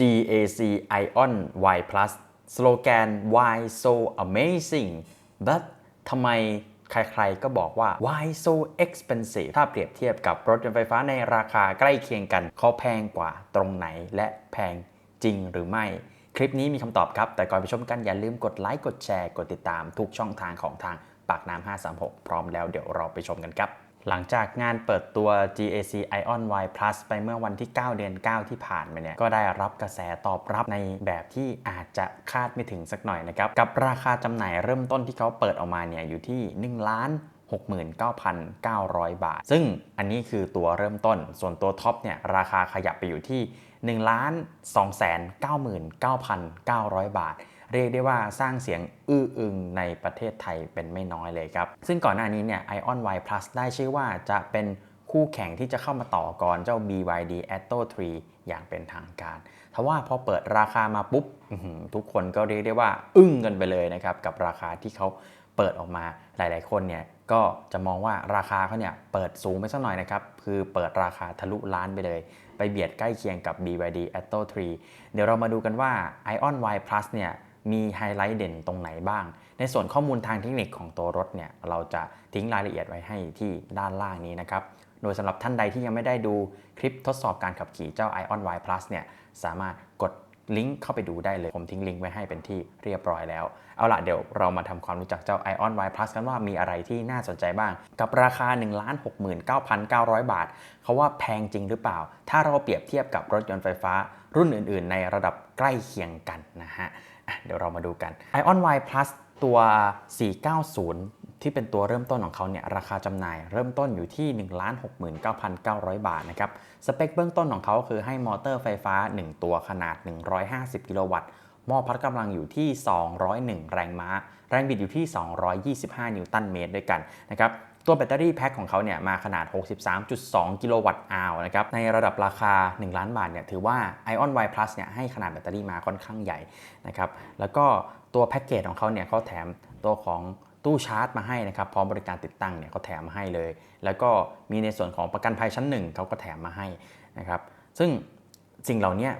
GAC Ion Y Plus สโลแกน Why so amazing but ทำไมใครๆ ก็บอกว่า why so expensive ถ้าเปรียบเทียบกับรถยนต์ไฟฟ้าในราคาใกล้เคียงกัน เขาแพงกว่าตรงไหนและแพงจริงหรือไม่ คลิปนี้มีคำตอบครับ แต่ก่อนไปชมกันอย่าลืมกดไลค์กดแชร์ กดติดตามทุกช่องทางของทางปากน้ำ536 พร้อมแล้วเดี๋ยวเราไปชมกันครับ หลังจากงานเปิดตัว GAC Ion Y Plus ไปเมื่อวันที่ 9 เดือน 9 ที่ผ่านมาเนี่ย ก็ได้รับกระแสตอบรับในแบบที่อาจจะคาดไม่ถึงสักหน่อยนะครับ กับราคาจำหน่ายเริ่มต้นที่เขาเปิดออกมาเนี่ยอยู่ที่ 1 ล้าน69,900 บาท ซึ่งอันนี้คือตัวเริ่มต้น ส่วนตัวท็อปเนี่ยราคาขยับไปอยู่ที่1ล้าน299,900 บาท เรียกได้ว่าสร้างเสียงอื้ออึงในประเทศไทยเป็นไม่น้อยเลยครับ ซึ่งก่อนหน้านี้เนี่ย Ion Y Plus ได้ชื่อว่าจะเป็นคู่แข่งที่จะเข้ามาต่อก่อนเจ้า BYD Atto 3 อย่างเป็นทางการทว่าพอเปิดราคามาปุ๊บทุกคนก็เรียกได้ว่า อึ้งกันไปเลยนะครับ กับราคาที่เขาเปิดออกมาหลาย ๆ คนเนี่ยก็จะมองว่าราคาเขาเนี่ยเปิดสูงไปสักหน่อยนะครับ คือเปิดราคาทะลุล้านไปเลย ไปเบียดใกล้เคียงกับ BYD Atto 3 เดี๋ยวเรามาดูกันว่า Ion Y Plus เนี่ย มีไฮไลท์เด่นตรงไหนบ้าง ในส่วนข้อมูลทางเทคนิคของตัวรถเนี่ยเราจะทิ้งรายละเอียดไว้ให้ที่ด้านล่างนี้นะครับ โดยสำหรับท่านใดที่ยังไม่ได้ดูคลิปทดสอบการขับขี่เจ้า Ion Y Plus เนี่ยสามารถกดลิงก์เข้าไปดูได้เลย ผมทิ้งลิงก์ไว้ให้เป็นที่เรียบร้อยแล้ว เอาล่ะเดี๋ยวเรามาทำความรู้จักเจ้า Ion Y Plus กันว่ามีอะไรที่น่าสนใจบ้าง กับราคา 169,900 บาท เขาว่าแพงจริงหรือเปล่า ถ้าเราเปรียบเทียบกับรถยนต์ไฟฟ้ารุ่นอื่น ๆ ในระดับใกล้เคียงกันนะฮะอะ เดี๋ยวเรามาดูกัน Ion Y Plus ตัว 490 ที่เป็นตัวเริ่มต้นของเขาเนี่ยราคาจำหน่ายเริ่มต้นอยู่ที่ 169,900 บาทนะครับ สเปคเบื้องต้นของเขาคือให้มอเตอร์ไฟฟ้า 1 ตัวขนาด 150 กิโลวัตต์มอพละกำลังอยู่ที่ 201 แรงม้า แรงบิดอยู่ที่ 225 นิวตันเมตรด้วยกันนะครับ ตัวแบตเตอรี่แพ็คของเขาเนี่ยมาขนาด 63.2 กิโลวัตต์อาวนะครับ ในระดับราคา 1 ล้านบาทเนี่ยถือว่า Ion Y Plus เนี่ยให้ขนาดแบตเตอรี่มาค่อนข้างใหญ่นะครับ แล้วก็ตัวแพ็กเกจของเขาเนี่ยเขาแถมตัวของตู้ชาร์จมาให้นะครับ พร้อมบริการติดตั้งเนี่ยเขาแถมมาให้เลย แล้วก็มีในส่วนของประกันภัยชั้นหนึ่งเขาก็แถมมาให้นะครับ ซึ่งสิ่งเหล่านี้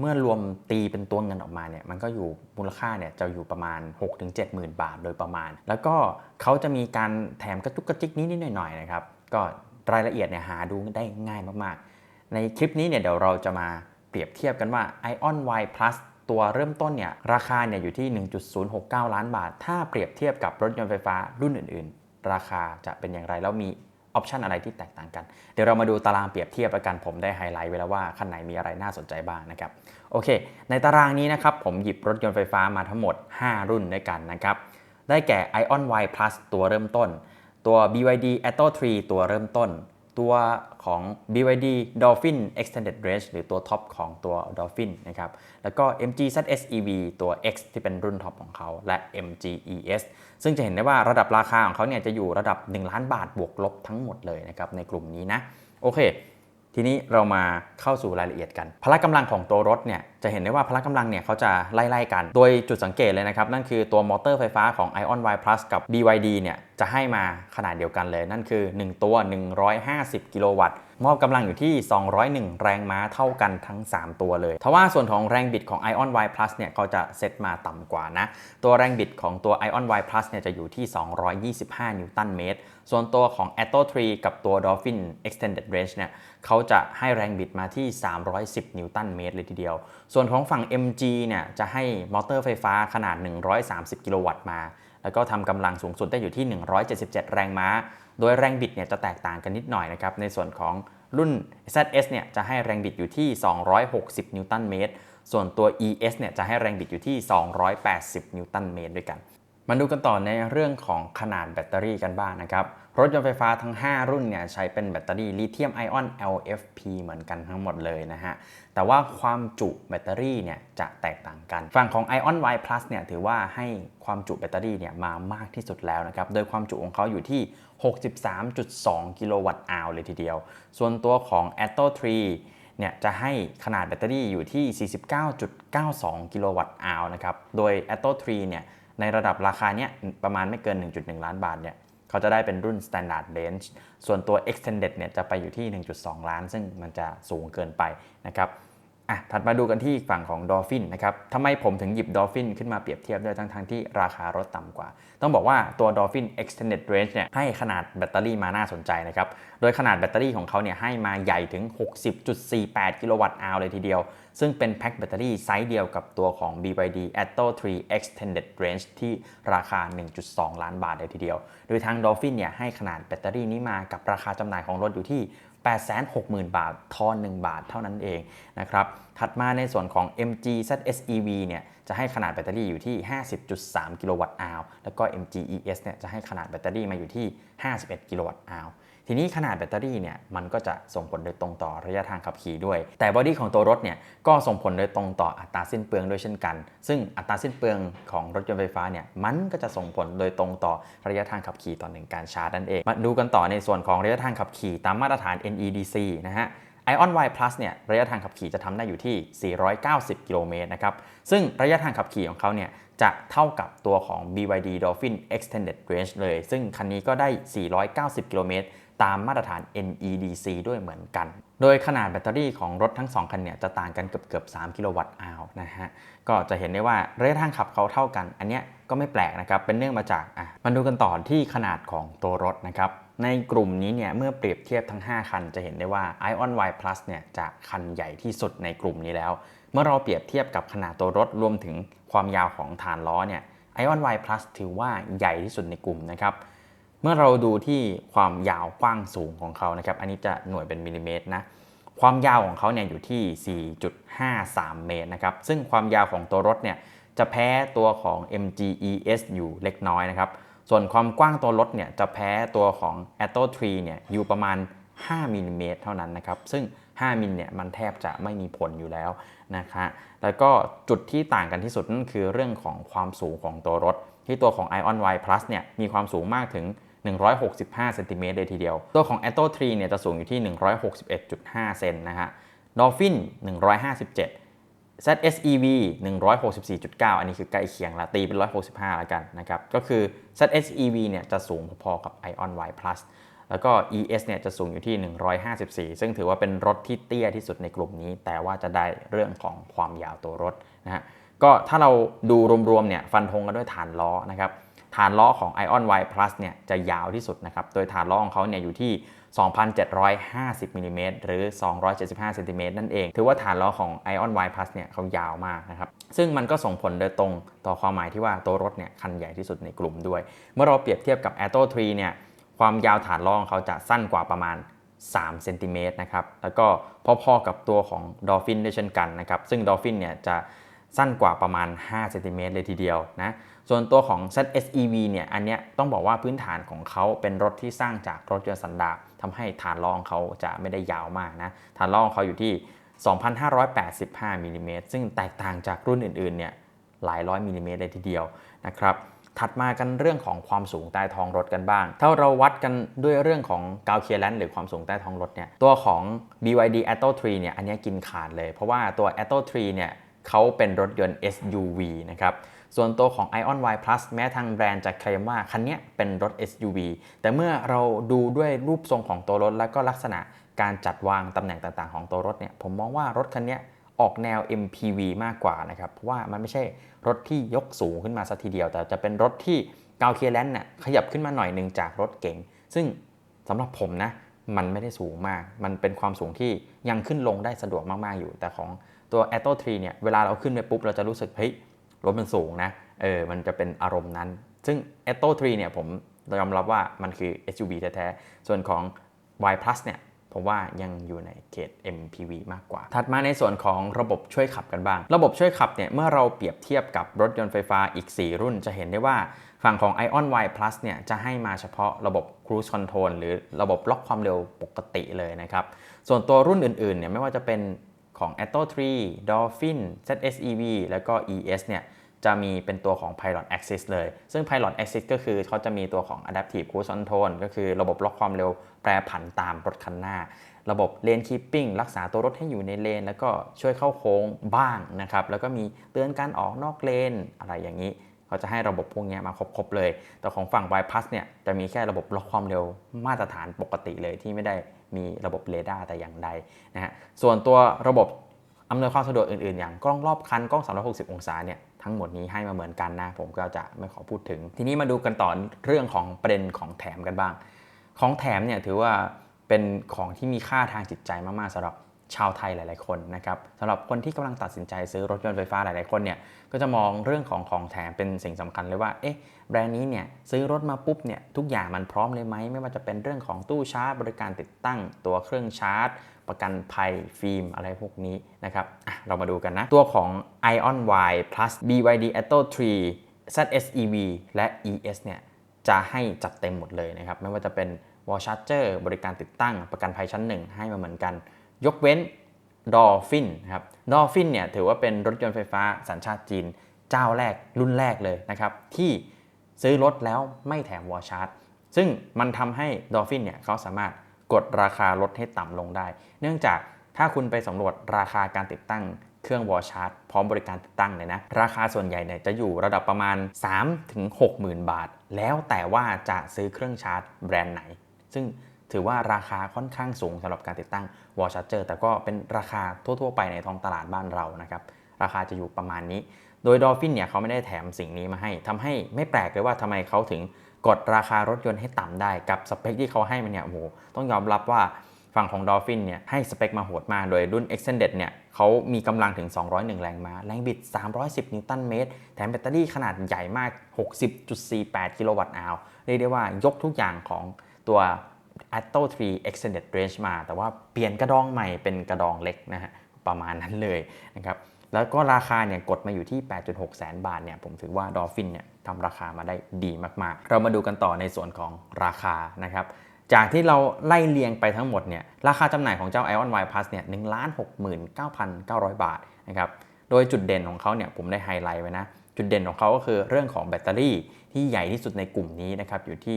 เมื่อรวมตีเป็นตัวเงินออกมาเนี่ยมันก็อยู่มูลค่าเนี่ยจะอยู่ประมาณ 6-7หมื่นบาทโดยประมาณ แล้วก็เขาจะมีการแถมกระจุกกระจิกนิดๆหน่อยๆนะครับก็รายละเอียดเนี่ยหาดูได้ง่ายมากๆ ในคลิปนี้เนี่ยเดี๋ยวเราจะมาเปรียบเทียบกันว่า Ion Y Plus ตัวเริ่มต้นเนี่ยราคาเนี่ยอยู่ที่ 1.069 ล้านบาท ถ้าเปรียบเทียบกับรถยนต์ไฟฟ้ารุ่นอื่น ๆ ราคาจะเป็นอย่างไรแล้วมี ออปชันอะไรที่แตกต่างกัน เดี๋ยวเรามาดูตารางเปรียบเทียบกันผมได้ไฮไลท์ไว้แล้วว่าคันไหนมีอะไรน่าสนใจบ้างนะครับโอเค ในตารางนี้นะครับผมหยิบรถยนต์ไฟฟ้ามาทั้งหมด 5 รุ่นด้วยกันนะครับได้แก่ Ion Y Plus ตัวเริ่มต้น ตัว BYD Atto 3 ตัวเริ่มต้น ตัวของ BYD Dolphin Extended Range หรือตัวท็อปของตัว Dolphin นะครับ แล้วก็ MG ZS EV ตัว X ที่เป็นรุ่นท็อปของเขา และ MG ES ซึ่งจะเห็นได้ว่าระดับราคาของเขาเนี่ยจะอยู่ระดับ 1 ล้านบาทบวกลบทั้งหมดเลยนะครับในกลุ่มนี้นะ โอเค ทีนี้เรามาเข้าสู่รายละเอียดกัน พละกำลังของตัวรถเนี่ยจะเห็นได้ว่าพละกำลังเนี่ยเขาจะไล่ๆกัน โดยจุดสังเกตเลยนะครับ นั่นคือตัวมอเตอร์ไฟฟ้าของ Ion Y Plus กับ BYD เนี่ยจะให้มาขนาดเดียวกันเลย นั่นคือ 1 ตัว 150 กิโลวัตต์ มอบกำลังอยู่ที่ 201 แรงม้าเท่ากันทั้ง 3 ตัวเลยทว่าส่วนของแรงบิดของ Ion Y Plus เนี่ยเขาจะเซตมาต่ำกว่านะ ตัวแรงบิดของตัว Ion Y Plus เนี่ยจะอยู่ที่ 225 นิวตันเมตร ส่วนตัวของ Atto 3 กับตัว Dolphin Extended Range เนี่ยเขาจะให้แรงบิดมาที่ 310 นิวตันเมตรเลยทีเดียว ส่วนของฝั่ง MG เนี่ยจะให้มอเตอร์ไฟฟ้าขนาด 130 กิโลวัตต์มา แล้วก็ทำกำลังสูงสุดได้อยู่ที่ 177 แรงม้า โดยแรงบิดเนี่ยจะแตกต่างกันนิดหน่อยนะครับ ในส่วนของรุ่น ZS เนี่ยจะให้แรงบิดอยู่ที่ 260 นิวตันเมตร ส่วนตัว ES เนี่ยจะให้แรงบิดอยู่ที่ 280 นิวตันเมตรด้วยกัน มาดูกันต่อในเรื่องของขนาดแบตเตอรี่กันบ้างนะครับ รถยนต์ไฟฟ้าทั้ง 5 รุ่นเนี่ยใช้เป็นแบตเตอรี่ลิเธียมไอออน LFP เหมือนกันทั้งหมดเลยนะฮะ แต่ว่าความจุแบตเตอรี่เนี่ยจะแตกต่างกัน ฝั่งของ Ion Y Plus เนี่ยถือว่าให้ความจุแบตเตอรี่เนี่ยมามากที่สุดแล้วนะครับ โดยความจุของเขาอยู่ที่ 63.2 กิโลวัตต์อาวเลยทีเดียว ส่วนตัวของ a t o 3เนี่ยจะให้ขนาดแบตเตอรี่อยู่ที่ 49.92 กิโลวัตต์อาวนะครับ โดย a t o 3เนี่ยในระดับราคาเนี้ยประมาณไม่เกิน 1.1 ล้านบาทเนี่ย เขาจะได้เป็นรุ่น Standard Range ส่วนตัว Extended เนี่ยจะไปอยู่ที่ 1.2 ล้าน ซึ่งมันจะสูงเกินไปนะครับอะถัดมาดูกันที่ฝั่งของ Dolphin นะครับทำไมผมถึงหยิบ Dolphin ขึ้นมาเปรียบเทียบด้วยทั้งทที่ราคารถต่ำกว่า ต้องบอกว่าตัว Dolphin Extended Range เนี่ยให้ขนาดแบตเตอรี่มาน่าสนใจนะครับ โดยขนาดแบตเตอรี่ของเขาเนี่ยให้มาใหญ่ถึง 60.48 กิโลวัตต์อาวเลยทีเดียว ซึ่งเป็นแพ็คแบตเตอรี่ไซส์เดียวกับตัวของ BYD Atto 3 Extended Range ที่ราคา 1.2 ล้านบาทเลยทีเดียว โดยทาง Dolphin เนี่ยให้ขนาดแบตเตอรี่นี้มากับราคาจำหน่ายของรถอยู่ที่860,000 บาท ทอน 1 บาทเท่านั้นเองนะครับ ถัดมาในส่วนของ MG ZSEV เนี่ย จะให้ขนาดแบตเตอรี่อยู่ที่ 50.3 กิโลวัตต์อาวแล้วก็ MG ES เนี่ย จะให้ขนาดแบตเตอรี่มาอยู่ที่ 51 กิโลวัตต์อาว ทีนี้ขนาดแบตเตอรี่เนี่ยมันก็จะส่งผลโดยตรงต่อระยะทางขับขี่ด้วย แต่บอดี้ของตัวรถเนี่ยก็ส่งผลโดยตรงต่ออัตราสิ้นเปลืองด้วยเช่นกัน ซึ่งอัตราสิ้นเปลืองของรถยนต์ไฟฟ้าเนี่ยมันก็จะส่งผลโดยตรงต่อระยะทางขับขี่ต่อหนึ่งการชาร์จนั่นเอง มาดูกันต่อในส่วนของระยะทางขับขี่ตามมาตรฐาน NEDC นะฮะ Ion Y Plus เนี่ยระยะทางขับขี่จะทำได้อยู่ที่ 490 กิโลเมตรนะครับ ซึ่งระยะทางขับขี่ของเขาเนี่ยจะเท่ากับตัวของ BYD Dolphin Extended Range เลย ซึ่งคันนี้ก็ได้ 490 กิโลเมตร ตามมาตรฐาน NEDC ด้วยเหมือนกัน โดยขนาดแบตเตอรี่ของรถทั้ง 2 คันเนี่ยจะต่างกันเกือบเกือบ3กิโลวัตต์อาวนะฮะ ก็จะเห็นได้ว่าระยะทางขับเขาเท่ากัน อันเนี้ยก็ไม่แปลกนะครับ เป็นเนื่องมาจากอะมาดูกันต่อที่ขนาดของตัวรถนะครับ ในกลุ่มนี้เนี่ยเมื่อเปรียบเทียบทั้ง 5 คัน จะเห็นได้ว่า Ion Y Plus เนี่ยจะคันใหญ่ที่สุดในกลุ่มนี้แล้ว เมื่อเราเปรียบเทียบกับขนาดตัวรถรวมถึงความยาวของฐานล้อเนี่ย Ion Y Plus ถือว่าใหญ่ที่สุดในกลุ่มนะครับ เมื่อเราดูที่ความยาวกว้างสูงของเขานะครับ อันนี้จะหน่วยเป็นมิลลิเมตรนะ ความยาวของเขาเนี่ยอยู่ที่ 4.53 เมตรนะครับ ซึ่งความยาวของตัวรถเนี่ยจะแพ้ตัวของ MG ES อยู่เล็กน้อยนะครับ ส่วนความกว้างตัวรถเนี่ยจะแพ้ตัวของ Atto 3เนี่ยอยู่ประมาณ 5มิลลิเมตรเท่านั้นนะครับ ซึ่ง 5มิลเนี่ยมันแทบจะไม่มีผลอยู่แล้วนะคะแล้วก็จุดที่ต่างกันที่สุดนั่นคือเรื่องของความสูงของตัวรถ ที่ตัวของ Ion Y Plus เนี่ยมีความสูงมากถึง 165เซนติเมตรเลยทีเดียว ตัวของ Atto 3เนี่ยจะสูงอยู่ที่ 161.5 เซนนะฮะ Dolphin 157 ZSEV 164.9 อันนี้คือใกล้เคียงละตีเป็น 165 แล้วกันนะครับ ก็คือ ZSEV เนี่ยจะสูงพอๆกับ Ion Y Plus แล้วก็ ES เนี่ยจะสูงอยู่ที่ 154 ซึ่งถือว่าเป็นรถที่เตี้ยที่สุดในกลุ่มนี้ แต่ว่าจะได้เรื่องของความยาวตัวรถนะฮะ ก็ถ้าเราดูรวมๆเนี่ยฟันธงกันด้วยฐานล้อนะครับ ฐานล้อของ Ion Y Plus เนี่ยจะยาวที่สุดนะครับ โดยฐานล้อของเขาเนี่ยอยู่ที่ 2,750มิลลิเมตรหรือ 275เซนติเมตรนั่นเอง ถือว่าฐานล้อของ Ion Y Plus เนี่ยเขายาวมากนะครับ ซึ่งมันก็ส่งผลโดยตรงต่อความหมายที่ว่าตัวรถเนี่ยคันใหญ่ที่สุดในกลุ่มด้วย เมื่อเราเปรียบเทียบกับ Atto 3เนี่ย ความยาวฐานล้อของเขาจะสั้นกว่าประมาณ3เซนติเมตรนะครับ แล้วก็พอๆกับตัวของ Dolphin ด้วยเช่นกันนะครับ ซึ่ง Dolphin เนี่ยจะสั้นกว่าประมาณ5เซนติเมตรเลยทีเดียวนะ ส่วนตัวของ ZSEV เนี่ยอันเนี้ยต้องบอกว่าพื้นฐานของเขาเป็นรถที่สร้างจากรถยนต์สันดาปทำให้ฐานล้องเขาจะไม่ได้ยาวมากนะฐานล้องเขาอยู่ที่ 2,585มิลลิเมตรซึ่งแตกต่างจากรุ่นอื่นๆเนี่ยหลายร้อยมิลลิเมตรเลยทีเดียวนะครับถัดมากันเรื่องของความสูงใต้ท้องรถกันบ้าง ถ้าเราวัดกันด้วยเรื่องของกาวเคียร์แลนหรือความสูงใต้ท้องรถเนี่ย ตัวของ BYD Atto 3เนี่ย อันนี้กินขาดเลย เพราะว่าตัว Atto 3เนี่ย เขาเป็นรถยนต์ SUV นะครับ ส่วนตัวของ Ion Y Plus แม้ทางแบรนด์จะเคลมว่าคันนี้เป็นรถ SUV แต่เมื่อเราดูด้วยรูปทรงของตัวรถ และก็ลักษณะการจัดวางตำแหน่งต่างๆ ของตัวรถเนี่ย ผมมองว่ารถคันนี้ออกแนว MPV มากกว่านะครับ เพราะว่ามันไม่ใช่รถที่ยกสูงขึ้นมาสัทีเดียว แต่จะเป็นรถที่กาวเคลียแลนด์น่ะขยับขึ้นมาหน่อยหนึ่งจากรถเก๋ง ซึ่งสำหรับผมนะมันไม่ได้สูงมาก มันเป็นความสูงที่ยังขึ้นลงได้สะดวกมาก ๆ อยู่ แต่ของ ตัว Atto 3เนี่ยเวลาเราขึ้นไปปุ๊บเราจะรู้สึกเฮ้ยรถมันสูงนะเออมันจะเป็นอารมณ์นั้น ซึ่ง Atto 3เนี่ยผมยอมรับว่ามันคือ SUV แท้ๆ ส่วนของ Y Plus เนี่ยผมว่ายังอยู่ในเขต MPV มากกว่า ถัดมาในส่วนของระบบช่วยขับกันบ้าง ระบบช่วยขับเนี่ยเมื่อเราเปรียบเทียบกับรถยนต์ไฟฟ้าอีก 4 รุ่นจะเห็นได้ว่าฝั่งของ Ion Y Plus เนี่ยจะให้มาเฉพาะระบบ Cruise Control หรือระบบล็อกความเร็วปกติเลยนะครับ ส่วนตัวรุ่นอื่นๆเนี่ยไม่ว่าจะเป็น ของ Atto 3 Dolphin ZSEV แล้วก็ ES เนี่ยจะมีเป็นตัวของ Pilot Assist เลย ซึ่ง Pilot Assist ก็คือเขาจะมีตัวของ Adaptive Cruise Control ก็คือระบบล็อกความเร็วแปรผันตามรถคันหน้า ระบบ Lane Keeping รักษาตัวรถให้อยู่ในเลน แล้วก็ช่วยเข้าโค้งบ้างนะครับ แล้วก็มีเตือนการออกนอกเลนอะไรอย่างนี้ เขาจะให้ระบบพวกนี้มาครบๆเลย แต่ของฝั่ง Y Plus เนี่ยจะมีแค่ระบบล็อกความเร็วมาตรฐานปกติเลยที่ไม่ได้มีระบบเรดาร์แต่อย่างใดนะฮะส่วนตัวระบบอำนวยความสะดวกอื่นๆ อย่างกล้องรอบคันกล้อง 360 องศาเนี่ยทั้งหมดนี้ให้มาเหมือนกันนะ ผมก็จะไม่ขอพูดถึง ทีนี้มาดูกันต่อเรื่องของประเด็นของแถมกันบ้าง ของแถมเนี่ยถือว่าเป็นของที่มีค่าทางจิตใจมากๆสำหรับ ชาวไทยหลาย ๆ คนนะครับสำหรับคนที่กำลังตัดสินใจซื้อรถยนต์ไฟฟ้าหลาย ๆ คนเนี่ยก็จะมองเรื่องของของแถมเป็นสิ่งสำคัญเลยว่าเอ๊ะแบรนด์นี้เนี่ยซื้อรถมาปุ๊บเนี่ยทุกอย่างมันพร้อมเลยไหมไม่ว่าจะเป็นเรื่องของตู้ชาร์จ บริการติดตั้งตัวเครื่องชาร์จ ประกันภัยฟิล์มอะไรพวกนี้นะครับเรามาดูกันนะ ตัวของ Ion Y Plus BYD Atto 3 ZSEV และ ES เนี่ยจะให้จัดเต็มหมดเลยนะครับไม่ว่าจะเป็น wall charger บริการติดตั้ง ประกันภัยชั้น 1 ให้มาเหมือนกัน ยกเว้น Dolphin ครับ Dolphin เนี่ยถือว่าเป็นรถยนต์ไฟฟ้าสัญชาติจีน เจ้าแรกรุ่นแรกเลยนะครับ ที่ซื้อรถแล้วไม่แถมวอชาร์จซึ่งมันทำให้ Dolphin เนี่ยเขาสามารถกดราคารถให้ต่ำลงได้ เนื่องจากถ้าคุณไปสำรวจราคาการติดตั้งเครื่องวอชาร์จพร้อมบริการติดตั้งเลยนะ ราคาส่วนใหญ่เนี่ยจะอยู่ระดับประมาณ 3-60,000 บาท แล้วแต่ว่าจะซื้อเครื่องชาร์จแบรนด์ไหน ซึ่ง ถือว่าราคาค่อนข้างสูงสำหรับการติดตั้งวอลชาร์เจอร์แต่ก็เป็นราคาทั่ว ๆ ไปในท้องตลาดบ้านเรานะครับ ราคาจะอยู่ประมาณนี้ โดยดอฟฟินเนี่ยเขาไม่ได้แถมสิ่งนี้มาให้ทำให้ไม่แปลกเลยว่าทำไมเขาถึงกดราคารถยนต์ให้ต่ำได้กับสเปคที่เขาให้มันเนี่ยโอ้โหต้องยอมรับว่าฝั่งของ Dolphin เนี่ยให้สเปคมาโหดมาก โดยรุ่น Extended เนี่ยเขามีกำลังถึง 201 แรงม้า แรงบิด 310 นิวตันเมตร แถมแบตเตอรี่ขนาดใหญ่มาก 60.48 กิโลวัตต์อาวเรียกได้ว่ายกทุกอย่างของตัว Atto 3 Extended Range มา แต่ว่าเปลี่ยนกระดองใหม่เป็นกระดองเล็กนะฮะประมาณนั้นเลยนะครับแล้วก็ราคาเนี่ยกดมาอยู่ที่ 8.6 แสนบาทเนี่ยผมถือว่า Dolphin เนี่ยทำราคามาได้ดีมากๆ เรามาดูกันต่อในส่วนของราคานะครับจากที่เราไล่เรียงไปทั้งหมดเนี่ยราคาจำหน่ายของเจ้า Ion Y Plus เนี่ย169,900บาทนะครับโดยจุดเด่นของเขาเนี่ยผมได้ไฮไลท์ไว้นะ จุดเด่นของเขาก็คือเรื่องของแบตเตอรี่ที่ใหญ่ที่สุดในกลุ่มนี้นะครับอยู่ที่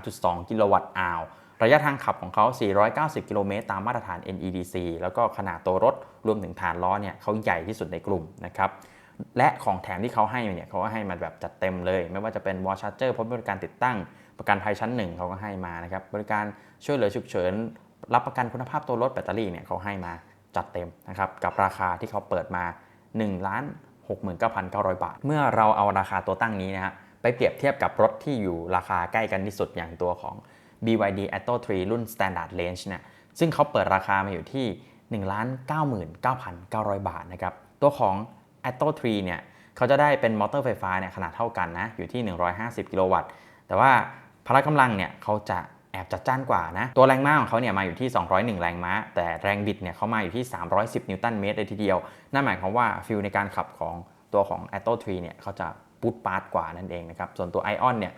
63.2 กิโลวัตต์อาว ระยะทางขับของเขา 490 กิโลเมตรตามมาตรฐาน NEDC แล้วก็ขนาดตัวรถรวมถึงฐานล้อเนี่ยเขาใหญ่ที่สุดในกลุ่มนะครับ และของแถมที่เขาให้เนี่ยเขาก็ให้มาแบบจัดเต็มเลย ไม่ว่าจะเป็นวอชาร์เจอร์พร้อมบริการติดตั้ง ประกันภัยชั้นหนึ่งเขาก็ให้มานะครับ บริการช่วยเหลือฉุกเฉิน รับประกันคุณภาพตัวรถแบตเตอรี่เนี่ยเขาให้มาจัดเต็มนะครับ กับราคาที่เขาเปิดมา1ล้าน69,900 บาท เมื่อเราเอาราคาตัวตั้งนี้นะฮะไปเปรียบเทียบกับรถที่อยู่ราคาใกล้กันที่สุดอย่างตัวของ BYD Atto 3 รุ่น Standard Range เนี่ยซึ่งเขาเปิดราคามาอยู่ที่ 1,99,900บาทนะครับ ตัวของ Atto 3 เนี่ยเขาจะได้เป็นมอเตอร์ไฟฟ้าเนี่ยขนาดเท่ากันนะ อยู่ที่ 150 กิโลวัตต์ แต่ว่าพละกำลังเนี่ยเขาจะแอบจัดจ้านกว่านะ ตัวแรงม้าของเขาเนี่ยมาอยู่ที่ 201 แรงม้า แต่แรงบิดเนี่ยเขามาอยู่ที่ 310 นิวตันเมตรเลยทีเดียว นั่นหมายความว่าฟิลในการขับของตัวของ Atto 3 เนี่ยเขาจะปุ๊ดปาร์ตกว่านั่นเองนะครับ ส่วนตัว Ion เนี่ย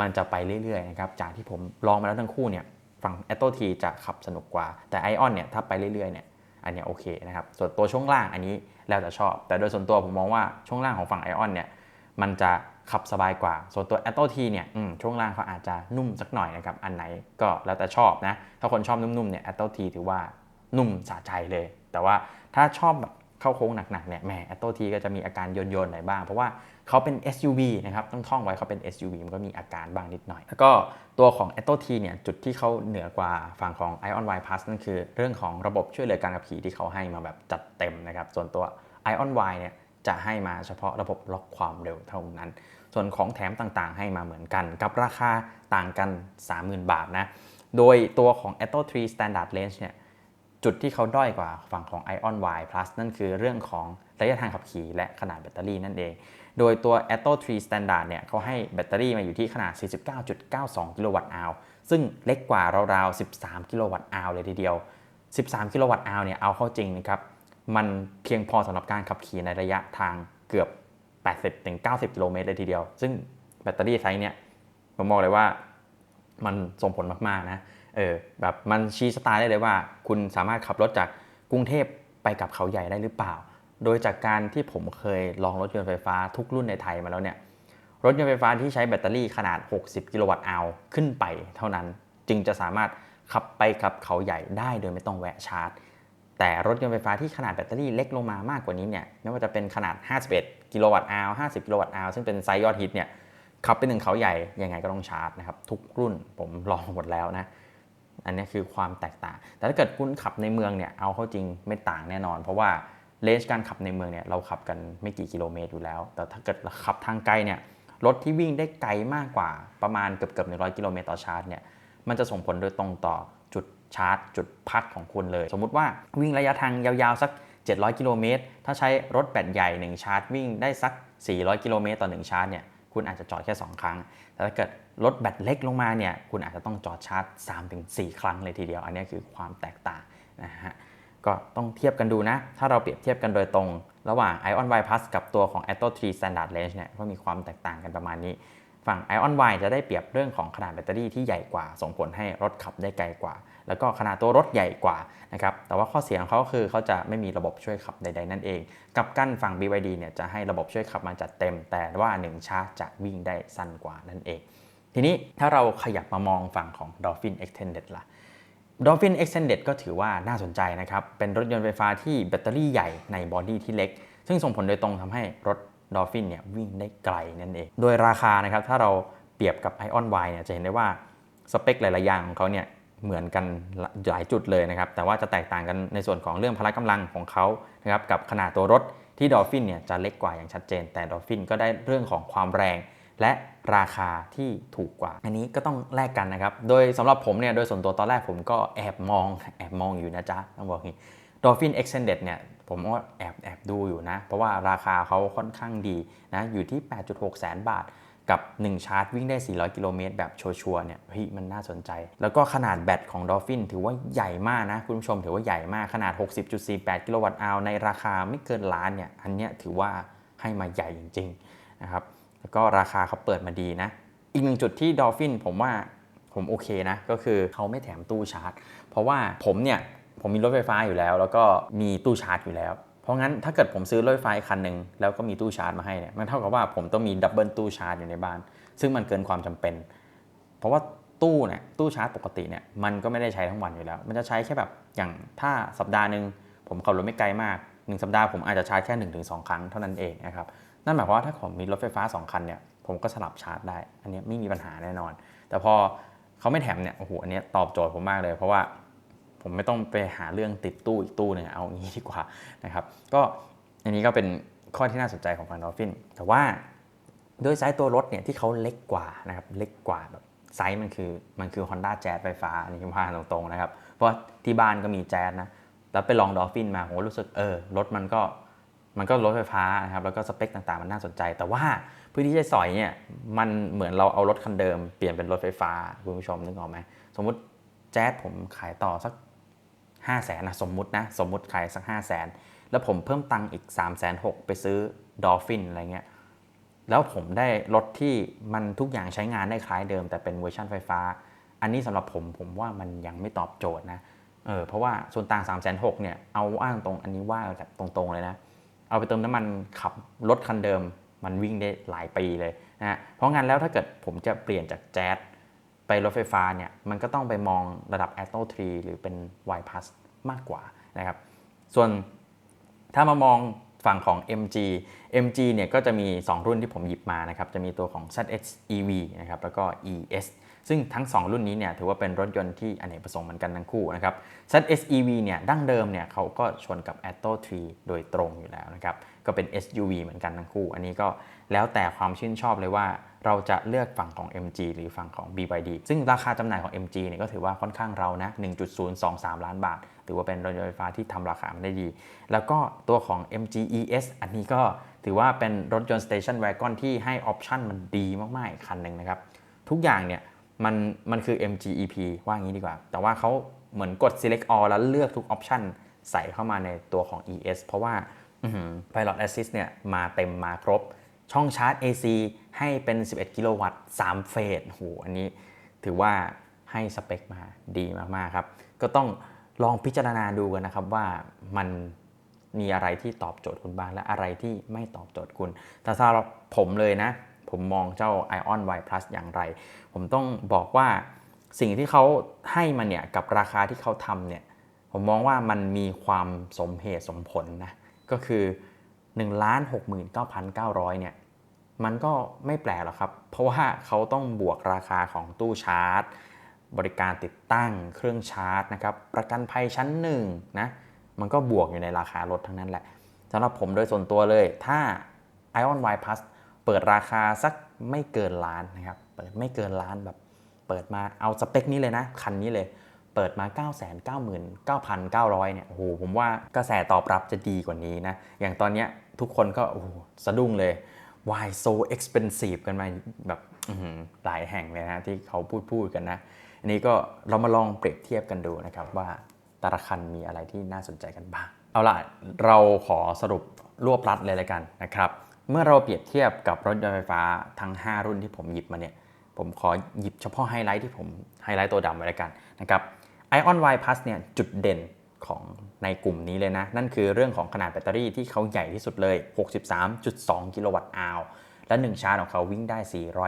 มันจะไปเรื่อยๆนะครับจากที่ผมลองมาแล้วทั้งคู่เนี่ยฝั่ง a t t o T จะขับสนุกกว่า แต่ Ion เนี่ยถ้าไปเรื่อยๆเนี่ยอันนี้โอเคนะครับส่วนตัวช่วงล่างอันนี้แล้วแต่ชอบ แต่โดยส่วนตัวผมมองว่าช่วงล่างของฝั่ง Ion เนี่ยมันจะขับสบายกว่า ส่วนตัว a t t o T เนี่ยช่วงล่างเขาอาจจะนุ่มสักหน่อยนะครับอันไหนก็แล้วแต่ชอบนะถ้าคนชอบนุ่มๆเนี่ย a t t o T ถือว่านุ่มสะใจเลย แต่ว่าถ้าชอบแบบเข้าโค้งหนักๆเนี่ยแหม a t t o T ก็จะมีอาการโยนๆหน่อยบ้าง เพราะว่า เขาเป็น SUV นะครับต้องท่องไว้เขาเป็น SUV มันก็มีอาการบ้างนิดหน่อย แล้วก็ตัวของ a t o T เนี่ยจุดที่เขาเหนือกว่าฝั่งของ Ion Y Plus นั่นคือเรื่องของระบบช่วยเหลือการขับขี่ที่เขาให้มาแบบจัดเต็มนะครับส่วนตัว Ion Y เนี่ยจะให้มาเฉพาะระบบล็อกความเร็วเท่านั้น ส่วนของแถมต่างๆ ให้มาเหมือนกัน กับราคาต่างกัน 30,000 บาทนะ โดยตัวของ a t o 3 Standard Range เนี่ยจุดที่เขาด้อยกว่าฝั่งของ Ion Y Plus นั่นคือเรื่องของระยะทางขับขี่และขนาดแบตเตอรี่นั่นเอง โดยตัว a t o 3 Standard เนี่ยเขาให้แบตเตอรี่มาอยู่ที่ขนาด 49.92 กิโลวัตต์อาวซึ่งเล็กกว่าราวๆ 13 กิโลวัตต์อาวเลยทีเดียว 13 กิโลวัตต์อาวเนี่ยเอาเข้าจริงนะครับมันเพียงพอสำหรับการขับขี่ในระยะทางเกือบ 80-90 กิโลเมตรเลยทีเดียว ซึ่งแบตเตอรี่ไซส์เนี่ยผมบอกเลยว่ามันส่งผลมากๆนะเออแบบมันชี้สไตล์ได้เลยว่า คุณสามารถขับรถจากกรุงเทพไปกับเขาใหญ่ได้หรือเปล่า โดยจากการที่ผมเคยลองรถยนต์ไฟฟ้าทุกรุ่นในไทยมาแล้วเนี่ย รถยนต์ไฟฟ้าที่ใช้แบตเตอรี่ขนาด 60 กิโลวัตต์อาวขึ้นไปเท่านั้น จึงจะสามารถขับไปกับเขาใหญ่ได้โดยไม่ต้องแวะชาร์จ แต่รถยนต์ไฟฟ้าที่ขนาดแบตเตอรี่เล็กลงมามากกว่านี้เนี่ย ไม่ว่าจะเป็นขนาด 51 กิโลวัตต์อาว50 กิโลวัตต์อาวซึ่งเป็นไซส์ยอดฮิตเนี่ย ขับไปหนึ่งเขาใหญ่ยังไงก็ต้องชาร์จนะครับ ทุกรุ่นผมลองหมดแล้วนะอันนี้คือความแตกต่าง แต่ถ้าเกิดคุณขับในเมืองเนี่ย เอาเข้าจริงไม่ต่างแน่นอน เพราะว่า เลนจ์การขับในเมืองเนี่ยเราขับกันไม่กี่กิโลเมตรอยู่แล้ว แต่ถ้าเกิดขับทางไกลเนี่ยรถที่วิ่งได้ไกลมากกว่าประมาณเกือบเกือบ100กิโลเมตรต่อชาร์จเนี่ยมันจะส่งผลโดยตรงต่อจุดชาร์จ จุดพักของคุณเลย สมมุติว่าวิ่งระยะทางยาวๆสัก 700 กิโลเมตร ถ้าใช้รถแบตใหญ่ 1 ชาร์จ วิ่งได้สัก 400 กิโลเมตรต่อ 1 ชาร์จเนี่ยคุณอาจจะจอดแค่ 2 ครั้ง แต่ถ้าเกิดรถแบตเล็กลงมาเนี่ยคุณอาจจะต้องจอดชาร์จ 3-4 ครั้งเลยทีเดียว อันนี้คือความแตกต่างนะฮะ ก็ต้องเทียบกันดูนะ ถ้าเราเปรียบเทียบกันโดยตรง ระหว่าง Ion Y Plus กับตัวของ Atto 3 Standard Range เนี่ยก็มีความแตกต่างกันประมาณนี้ ฝั่ง Ion Y จะได้เปรียบเรื่องของขนาดแบตเตอรี่ที่ใหญ่กว่า ส่งผลให้รถขับได้ไกลกว่า แล้วก็ขนาดตัวรถใหญ่กว่านะครับ แต่ว่าข้อเสียของเขาคือเขาจะไม่มีระบบช่วยขับใด ๆ นั่นเอง กับกั้นฝั่ง BYD เนี่ยจะให้ระบบช่วยขับมาจัดเต็ม แต่ว่า 1 ชาร์จจะวิ่งได้สั้นกว่านั่นเอง ทีนี้ถ้าเราขยับมามองฝั่งของ Dolphin Extended ล่ะ Dolphin Extended ก็ถือว่าน่าสนใจนะครับ เป็นรถยนต์ไฟฟ้าที่แบตเตอรี่ใหญ่ในบอดี้ที่เล็ก ซึ่งส่งผลโดยตรงทำให้รถ Dolphin เนี่ยวิ่งได้ไกลนั่นเอง โดยราคานะครับถ้าเราเปรียบกับ Ion Y เนี่ยจะเห็นได้ว่าสเปคหลาย ๆ อย่างของเขาเนี่ยเหมือนกันหลายจุดเลยนะครับ แต่ว่าจะแตกต่างกันในส่วนของเรื่องพละกำลังของเขานะครับกับขนาดตัวรถที่ Dolphin เนี่ยจะเล็กกว่าอย่างชัดเจน แต่ Dolphin ก็ได้เรื่องของความแรง และ ราคาที่ถูกกว่า อันนี้ก็ต้องแลกกันนะครับ โดยสำหรับผมเนี่ย โดยส่วนตัวตอนแรกผมก็แอบมองแอบมองอยู่นะจ๊ะ ต้องบอกงี้ Dolphin Extended เนี่ยผมก็แอบแอบดูอยู่นะ เพราะว่าราคาเขาค่อนข้างดีนะ อยู่ที่ 8.6 แสนบาทกับ 1 ชาร์จวิ่งได้ 400 กิโลเมตรแบบชัวร์ๆเนี่ยเฮ้ยมันน่าสนใจ แล้วก็ขนาดแบตของ Dolphin ถือว่าใหญ่มากนะ คุณผู้ชมถือว่าใหญ่มากขนาด 60.48 กิโลวัตต์อาวในราคาไม่เกินล้านเนี่ย อันเนี้ยถือว่าให้มาใหญ่จริง ๆ นะครับ แล้วก็ราคาเขาเปิดมาดีนะ อีกหนึ่งจุดที่ Dolphin ผมว่าผมโอเคนะ ก็คือเขาไม่แถมตู้ชาร์จ เพราะว่าผมเนี่ยผมมีรถไฟฟ้าอยู่แล้ว แล้วก็มีตู้ชาร์จอยู่แล้ว เพราะงั้นถ้าเกิดผมซื้อรถไฟฟ้าคันหนึ่งแล้วก็มีตู้ชาร์จมาให้เนี่ยมันเท่ากับว่าผมต้องมีดับเบิลตู้ชาร์จอยู่ในบ้าน ซึ่งมันเกินความจำเป็น เพราะว่าตู้เนี่ยตู้ชาร์จปกติเนี่ยมันก็ไม่ได้ใช้ทั้งวันอยู่แล้ว มันจะใช้แค่แบบอย่างถ้าสัปดาห์หนึ่งผมขับรถไม่ไกลมากหนึ่งสัปดาห์ผมอาจจะชาร์จแค่ 1-2 ครั้งเท่านั้นเองนะครับ นั่นหมายความว่าถ้าผมมีรถไฟฟ้า 2 คันเนี่ยผมก็สลับชาร์จได้ อันนี้ไม่มีปัญหาแน่นอน แต่พอเขาไม่แถมเนี่ยโอ้โหอันนี้ตอบโจทย์ผมมากเลย เพราะว่าผมไม่ต้องไปหาเรื่องติดตู้อีกตู้หนึ่งเอางี้ดีกว่านะครับก็อันนี้ก็เป็นข้อที่น่าสนใจของฟังดอฟฟิน แต่ว่าโดยไซส์ตัวรถเนี่ยที่เขาเล็กกว่านะครับเล็กกว่าแบบไซส์มันคือมันคือ Honda Jazz ไฟฟ้าอันนี้ว่าตรงๆนะครับ เพราะที่บ้านก็มีแจ๊สนะ แล้วไปลองดอฟฟินมาผมก็รู้สึกเออรถมันก็ มันก็รถไฟฟ้านะครับแล้วก็สเปคต่างๆ มันน่าสนใจ แต่ว่าพื้นที่ใช้สอยเนี่ยมันเหมือนเราเอารถคันเดิมเปลี่ยนเป็นรถไฟฟ้าคุณผู้ชมนึกออกไหมสมมุติแจ๊สผมขายต่อสัก5 0 0แสนนะสมมุตินะสมมุติขายสัก 5 0 0แสนแล้วผมเพิ่มตังค์อีก 3 6 0 0 0ไปซื้อดอฟฟินอะไรเงี้ยแล้วผมได้รถที่มันทุกอย่างใช้งานได้คล้ายเดิม แต่เป็นเวอร์ชันไฟฟ้า อันนี้สำหรับผมผมว่ามันยังไม่ตอบโจทย์นะเออเพราะว่าส่วนต่าง3 6 0 0 0เนี่ยเอาว่างตรงอันนี้ว่าแบบตรงๆเลยนะ เอาไปเติมน้ำมันขับรถคันเดิม มันวิ่งได้หลายปีเลยนะฮะเพราะงั้นแล้วถ้าเกิดผมจะเปลี่ยนจากแจ๊สไปรถไฟฟ้าเนี่ยมันก็ต้องไปมองระดับ a t o 3 หรือเป็น Y Plus มากกว่านะครับ ส่วนถ้ามามองฝั่งของ MG MG เนี่ยก็จะมี 2 รุ่นที่ผมหยิบมานะครับ จะมีตัวของ ZS EV นะครับ แล้วก็ ES ซึ่งทั้ง 2 รุ่นนี้เนี่ยถือว่าเป็นรถยนต์ที่อเนกประสงค์เหมือนกันทั้งคู่นะครับ ZSEV เนี่ยดั้งเดิมเนี่ยเขาก็ชนกับ a t o 3 โดยตรงอยู่แล้วนะครับ ก็เป็น SUV เหมือนกันทั้งคู่ อันนี้ก็แล้วแต่ความชื่นชอบเลยว่าเราจะเลือกฝั่งของ MG หรือฝั่งของ BYD ซึ่งราคาจำหน่ายของ MG เนี่ยก็ถือว่าค่อนข้างเรานะ 1.023 ล้านบาท ถือว่าเป็นรถยนต์ไฟฟ้าที่ทำราคามันได้ดี แล้วก็ตัวของ MG ES อันนี้ก็ถือว่าเป็นรถยนต์ Station Wagon ที่ให้ออปชันมันดีมากๆคันหนึ่งนะครับ ทุกอย่างเนี่ย มันมันคือ MGEP ว่างี้ดีกว่า แต่ว่าเขาเหมือนกด select all แล้วเลือกทุกออปชันใส่เข้ามาในตัวของ ES เพราะว่า Pilot Assist เนี่ยมาเต็มมาครบ ช่องชาร์จ AC ให้เป็น 11 กิโลวัตต์3เฟสโหอันนี้ถือว่าให้สเปคมาดีมาก ๆ ครับ ก็ต้องลองพิจารณาดูกันนะครับว่ามันมีอะไรที่ตอบโจทย์คุณบ้าง และอะไรที่ไม่ตอบโจทย์คุณ แต่สำหรับผมเลยนะ ผมมองเจ้า Ion Y Plus อย่างไร ผมต้องบอกว่าสิ่งที่เขาให้มาเนี่ยกับราคาที่เขาทำเนี่ยผมมองว่ามันมีความสมเหตุสมผลนะก็คือ1 6 9 9 0 0เนี่ยมันก็ไม่แปลหรอกครับ เพราะว่าเขาต้องบวกราคาของตู้ชาร์จ บริการติดตั้งเครื่องชาร์จนะครับประกันภัยชั้นหนึ่งนะมันก็บวกอยู่ในราคารถทั้งนั้นแหละสำหรับผมโดยส่วนตัวเลย ถ้า Ion Y Plus เปิดราคาสัก ไม่เกินล้านนะครับเปิดไม่เกินล้านแบบเปิดมาเอาสเปคนี้เลยนะ คันนี้เลย เปิดมา 9 9 9 9 9 0 0เนี่ยโอ้โหผมว่ากระแสตอบรับจะดีกว่านี้นะ อย่างตอนเนี้ยทุกคนก็โอ้โหสะดุ้งเลย why so expensive กันมาแบบอื้อหือหลายแห่งเลยนะที่เขาพูดพูดกันนะ อันนี้ก็เรามาลองเปรียบเทียบกันดูนะครับว่าแต่ละคันมีอะไรที่น่าสนใจกันบ้าง เอาล่ะ เราขอสรุปรวบรัดเลยละกันนะครับ เมื่อเราเปรียบเทียบกับรถยนต์ไฟฟ้าทั้ง 5 รุ่นที่ผมหยิบมาเนี่ย ผมขอหยิบเฉพาะไฮไลท์ที่ผมไฮไลท์ตัวดำไว้แล้วกันนะครับ Ion Y Plus เนี่ยจุดเด่นของในกลุ่มนี้เลยนะ นั่นคือเรื่องของขนาดแบตเตอรี่ที่เขาใหญ่ที่สุดเลย 63.2 กิโลวัตต์อาวและ 1 ชาร์จของเขาวิ่งได้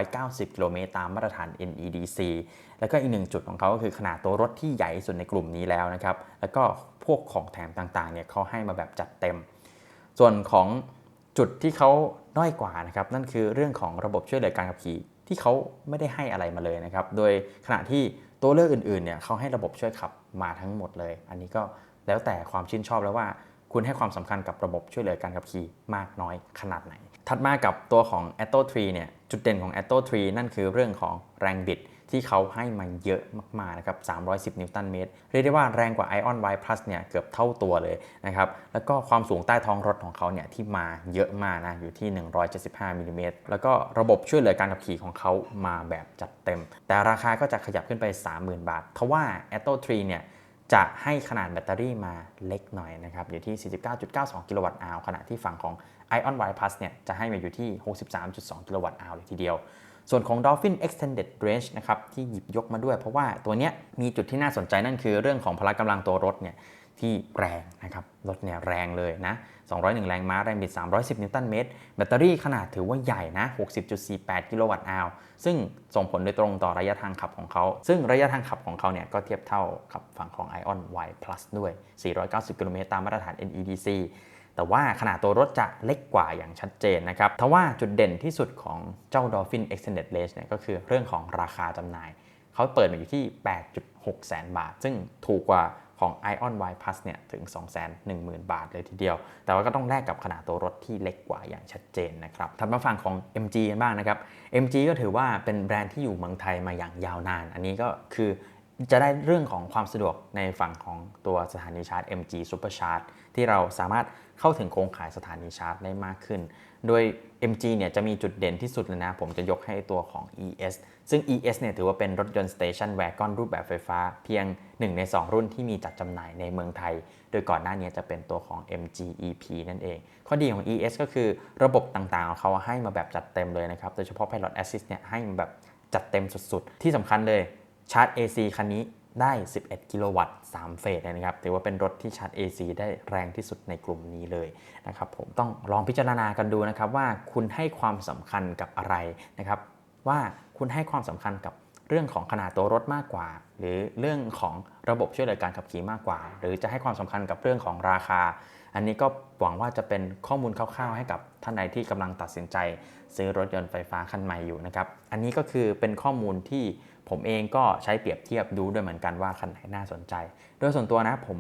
490 กิโลเมตรตามมาตรฐาน NEDC แล้วก็อีกหนึ่งจุดของเขาก็คือขนาดตัวรถที่ใหญ่ที่สุดในกลุ่มนี้แล้วนะครับ แล้วก็พวกของแถมต่างๆ เนี่ยเขาให้มาแบบจัดเต็ม ส่วนของ จุดที่เขาด้อยกว่านะครับนั่นคือเรื่องของระบบช่วยเหลือการขับขี่ที่เขาไม่ได้ให้อะไรมาเลยนะครับ โดยขณะที่ตัวเลือกอื่นๆเนี่ยเขาให้ระบบช่วยขับมาทั้งหมดเลย อันนี้ก็แล้วแต่ความชื่นชอบแล้วว่า คุณให้ความสำคัญกับระบบช่วยเหลือการขับขี่มากน้อยขนาดไหน ถัดมากับตัวของ a t t o 3เนี่ยจุดเด่นของ a t t o 3นั่นคือเรื่องของแรงบิด ที่เขาให้มาเยอะมากๆนะครับ 310 นิวตันเมตร เรียกได้ว่าแรงกว่า Ion Y Plus เนี่ยเกือบเท่าตัวเลยนะครับ แล้วก็ความสูงใต้ท้องรถของเขาเนี่ยที่มาเยอะมากนะ อยู่ที่ 175 มิลลิเมตร แล้วก็ระบบช่วยเหลือการขับขี่ของเขามาแบบจัดเต็ม แต่ราคาก็จะขยับขึ้นไป 30,000 บาท ทว่า a t t o 3 เนี่ยจะให้ขนาดแบตเตอรี่มาเล็กหน่อยนะครับ อยู่ที่ 49.92 กิโลวัตต์อาวขณะที่ฝั่งของ Ion Y Plus เนี่ยจะให้มาอยู่ที่ 63.2 กิโลวัตต์อาวเลยทีเดียว ส่วนของ Dolphin Extended Range นะครับที่หยิบยกมาด้วย เพราะว่าตัวเนี้ยมีจุดที่น่าสนใจนั่นคือเรื่องของพละกำลังตัวรถเนี่ยที่แรงนะครับรถเนี่ยแรงเลยนะ 201 แรงม้า แรงบิด 310 นิวตันเมตร แบตเตอรี่ขนาดถือว่าใหญ่นะ 60.48 กิโลวัตต์อาวซึ่งส่งผลโดยตรงต่อระยะทางขับของเขา ซึ่งระยะทางขับของเขาเนี่ยก็เทียบเท่ากับฝั่งของ Ion Y Plus ด้วย 490 กิโลเมตรตามมาตรฐาน NEDC แต่ว่าขนาดตัวรถจะเล็กกว่าอย่างชัดเจนนะครับทว่าจุดเด่นที่สุดของเจ้า Dolphin Extended Range เนี่ยก็คือเรื่องของราคาจำหน่าย เขาเปิดมาอยู่ที่ 8.6 แสนบาท ซึ่งถูกกว่าของ Ion Y Plus เนี่ยถึง 210,000 บาทเลยทีเดียว แต่ว่าก็ต้องแลกกับขนาดตัวรถที่เล็กกว่าอย่างชัดเจนนะครับถัดมาฝั่งของ MG กันบ้างนะครับ MG ก็ถือว่าเป็นแบรนด์ที่อยู่เมืองไทยมาอย่างยาวนาน อันนี้ก็คือจะได้เรื่องของความสะดวกในฝั่งของตัวสถานีชาร์จ MG Super Charge ที่เราสามารถเข้าถึงโครงข่ายสถานีชาร์จได้มากขึ้น โดย MG เนี่ยจะมีจุดเด่นที่สุดเลยนะ ผมจะยกให้ตัวของ ES ซึ่ง ES เนี่ยถือว่าเป็นรถยนต์สเตชันแวกอนรูปแบบไฟฟ้า เพียง 1 ใน 2 รุ่นที่มีจัดจำหน่ายในเมืองไทย โดยก่อนหน้านี้จะเป็นตัวของ MG EP นั่นเอง ข้อดีของ ES ก็คือระบบต่างๆของเขาให้มาแบบจัดเต็มเลยนะครับ โดยเฉพาะ Pilot Assist เนี่ยให้มาแบบจัดเต็มสุดๆ ที่สำคัญเลยชาร์จ AC คันนี้ ได้ 11 กิโลวัตต์ 3 เฟสนะครับ ถือว่าเป็นรถที่ชาร์จ AC ได้แรงที่สุดในกลุ่มนี้เลยนะครับ ผมต้องลองพิจารณากันดูนะครับว่าคุณให้ความสำคัญกับอะไรนะครับ ว่าคุณให้ความสำคัญกับเรื่องของขนาดตัวรถมากกว่า หรือเรื่องของระบบช่วยเหลือการขับขี่มากกว่า หรือจะให้ความสำคัญกับเรื่องของราคา อันนี้ก็หวังว่าจะเป็นข้อมูลคร่าวๆ ให้กับท่านใดที่กำลังตัดสินใจ ซื้อรถยนต์ไฟฟ้าคันใหม่อยู่นะครับ อันนี้ก็คือเป็นข้อมูลที่ ผมเองก็ใช้เปรียบเทียบดูด้วยเหมือนกันว่าคันไหนน่าสนใจ โดยส่วนตัวนะผม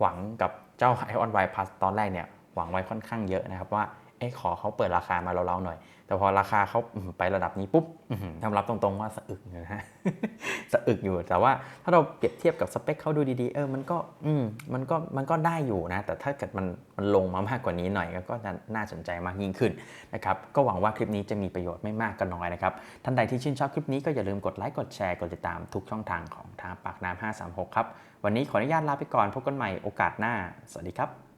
หวังกับเจ้า Ion Y Plus ตอนแรกเนี่ยหวังไว้ค่อนข้างเยอะนะครับว่าเอ๊ขอเขาเปิดราคามาเราๆหน่อย แต่พอราคาเขาไประดับนี้ปุ๊บยอมรับตรงๆว่าสะอึกนะฮะสะอึกอยู่ แต่ว่าถ้าเราเปรียบเทียบกับสเปคเขาดูดีๆ เออ มันก็ อืม มันก็ มันก็ได้อยู่นะ แต่ถ้าเกิดมัน มันลงมามากกว่านี้หน่อยก็จะน่าสนใจมากยิ่งขึ้นนะครับ ก็หวังว่าคลิปนี้จะมีประโยชน์ไม่มากก็น้อยนะครับ ท่านใดที่ชื่นชอบคลิปนี้ก็อย่าลืมกดไลค์ กดแชร์ กดติดตามทุกช่องทางของทางปากน้ำ536 ครับ วันนี้ขออนุญาตลาไปก่อน พบกันใหม่โอกาสหน้า สวัสดีครับ